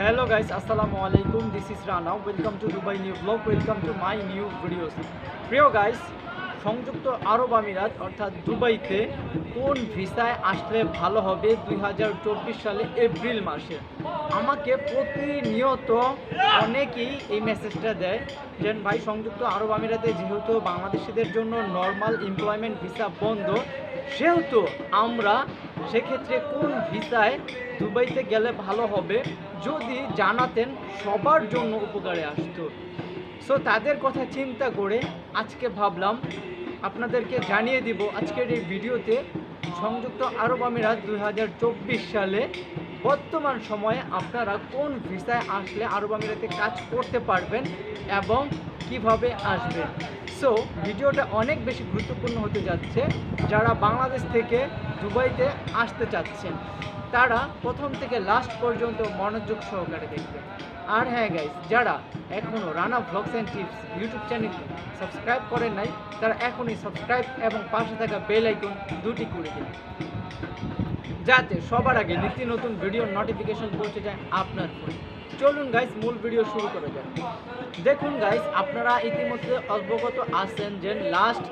Hello guys, Assalamu alaikum. This is Rana. Welcome to Dubai New Vlog. Welcome to my new videos. প্রিয় guys সংযুক্ত আরব আমিরাত, অর্থাৎ দুবাইতে কোন ভিসায় আসলে ভালো হবে দুই হাজার চব্বিশ সালে এপ্রিল মাসে? আমাকে প্রতিনিয়ত অনেকেই এই মেসেজটা দেয়, যে ভাই, সংযুক্ত আরব আমিরাতে যেহেতু বাংলাদেশিদের জন্য নর্মাল এমপ্লয়মেন্ট ভিসা বন্ধ, সেহেতু আমরা সেক্ষেত্রে কোন ভিসায় দুবাইতে গেলে ভালো হবে যদি জানাতেন সবার জন্য উপকারে আসতো। সো তাদের কথা চিন্তা করে আজকে ভাবলাম আপনাদেরকে জানিয়ে দিব আজকের এই ভিডিওতে সংযুক্ত আরব আমিরাত দু হাজার চব্বিশ সালে বর্তমান সময়ে আপনারা কোন ভিসায় আসলে আরব আমিরাতে কাজ করতে পারবেন এবং কীভাবে আসবেন। সো ভিডিওটা অনেক বেশি গুরুত্বপূর্ণ হতে যাচ্ছে। যারা বাংলাদেশ থেকে দুবাইতে আসতে চাচ্ছেন, তারা প্রথম থেকে লাস্ট পর্যন্ত মনোযোগ সহকারে দেখবেন। আর হ্যাঁ গাইস যারা এখনও Rana blogs and tips YouTube চ্যানেলটি সাবস্ক্রাইব করেন নাই, তারা এখনই সাবস্ক্রাইব এবং পাশে থাকা বেল আইকন দুটি করে দিন। যাতে সবার আগে নিত্য নতুন ভিডিও নোটিফিকেশন পৌঁছে যায় আপনার ফোনে চলুন গাইস মূল ভিডিও শুরু করে যান দেখুন গাইস আপনারা ইতিমধ্যে অবগত আছেন যে লাস্ট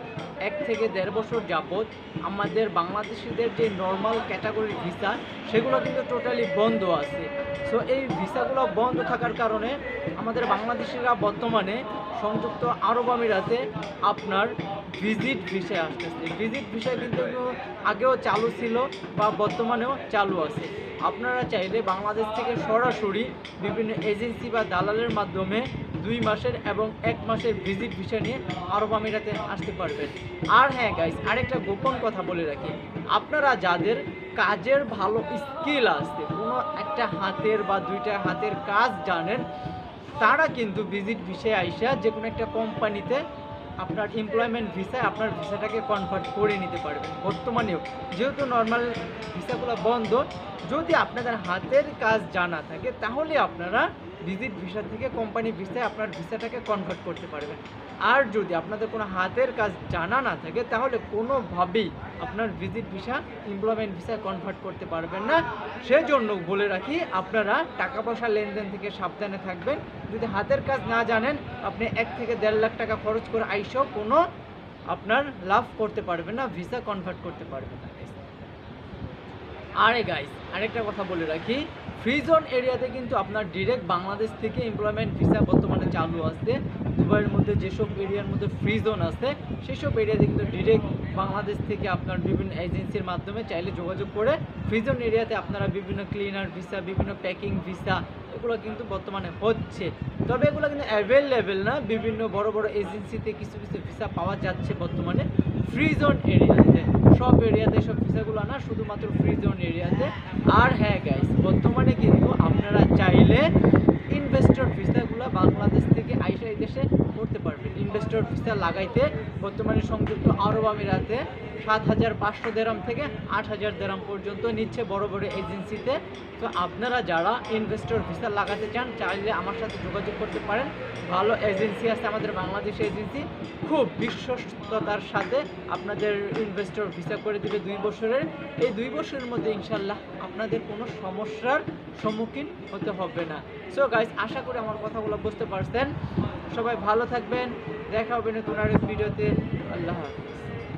এক থেকে দেড় বছর যাবৎ আমাদের বাংলাদেশিদের যে নর্মাল ক্যাটাগরির ভিসা সেগুলো কিন্তু টোটালি বন্ধ আছে। সো এই ভিসাগুলো বন্ধ থাকার কারণে আমাদের বাংলাদেশিরা বর্তমানে সংযুক্ত আরব আমিরাতে আপনার ভিজিট ভিসায় আসতেছে। ভিজিট ভিসা কিন্তু আগেও চালু ছিল বা বর্তমানেও চালু আছে। আপনারা চাইলে বাংলাদেশ থেকে সরাসরি বিভিন্ন এজেন্সি বা দালালের মাধ্যমে দুই মাসের এবং এক মাসের ভিজিট ভিসা নিয়ে আরব আমিরাতে আসতে পারবেন। আর হ্যাঁ গাইস আরেকটা গোপন কথা বলে রাখি। আপনারা যাদের কাজের ভালো স্কিল আছে, কোনো একটা হাতের বা দুইটা হাতের কাজ জানেন, তারা কিন্তু ভিজিট ভিসায় আইসা যে কোনো একটা কোম্পানিতে আপনার এমপ্লয়মেন্ট ভিসায় আপনার ভিসাটাকে কনভার্ট করে নিতে পারবেন। বর্তমানেও যেহেতু নর্মাল ভিসাগুলো বন্ধ, যদি আপনাদের হাতের কাজ জানা থাকে, তাহলে আপনারা ভিজিট ভিসা থেকে কোম্পানি ভিসায় আপনার ভিসাটাকে কনভার্ট করতে পারবেন। আর যদি আপনাদের কোনো হাতের কাজ জানা না থাকে, তাহলে কোনোভাবেই আপনার ভিজিট ভিসা এমপ্লয়মেন্ট ভিসায় কনভার্ট করতে পারবেন না। সেজন্য বলে রাখি, আপনারা টাকা পয়সা লেনদেন থেকে সাবধানে থাকবেন। যদি হাতের কাজ না জানেন, আপনি এক থেকে দেড় লাখ টাকা খরচ করে আইসেও কোনো আপনার লাভ করতে পারবেন না ভিসা কনভার্ট করতে পারবেন না। আরে গাইস আরেকটা কথা বলে রাখি ফ্রি জোন এরিয়াতে কিন্তু আপনার ডিরেক্ট বাংলাদেশ থেকে এমপ্লয়মেন্ট ভিসা বর্তমানে চালু আছে। দুবাইয়ের মধ্যে যেসব এরিয়ার মধ্যে ফ্রি জোন আছে, সেসব এরিয়াতে কিন্তু ডিরেক্ট বাংলাদেশ থেকে আপনার বিভিন্ন এজেন্সির মাধ্যমে চাইলে যোগাযোগ করে ফ্রি জোন এরিয়াতে আপনারা বিভিন্ন ক্লিনার ভিসা বিভিন্ন প্যাকিং ভিসা এগুলো কিন্তু বর্তমানে হচ্ছে। তবে এগুলো কিন্তু অ্যাভেলেবেল না, বিভিন্ন বড় বড় এজেন্সিতে কিছু কিছু ভিসা পাওয়া যাচ্ছে বর্তমানে। ফ্রি জোন এরিয়াতে, সব এরিয়াতে সব না শুধুমাত্র ফ্রি জোন এরিয়াতে। আর হ্যাঁ গাইস বর্তমানে কিন্তু আপনারা চাইলে ইনভেস্টর ভিসাগুলো থেকে দেশে করতে পারবেন ইনভেস্টর ভিসা লাগাইতে বর্তমানে সংযুক্ত আরব আমিরাতে সাত হাজার পাঁচশো দেরাম থেকে আট হাজার দেরাম পর্যন্ত নিচ্ছে বড় বড় এজেন্সিতে। তো আপনারা যারা ইনভেস্টর ভিসা লাগাতে চান, চাইলে আমার সাথে যোগাযোগ করতে পারেন। ভালো এজেন্সি আছে আমাদের বাংলাদেশ এজেন্সি। খুব বিশ্বস্ততার সাথে আপনাদের ইনভেস্টর ভিসা করে দিবে দুই বছরের। এই দুই বছরের মধ্যে ইনশাল্লাহ আপনাদের কোনো সমস্যার সম্মুখীন হতে হবে না। সো গাইজ আশা করি আমার কথাগুলো বুঝতে পারছেন। সবাই ভালো থাকবেন। দেখা হবে নতুন আরেক ভিডিওতে। আল্লাহ হাফিজ।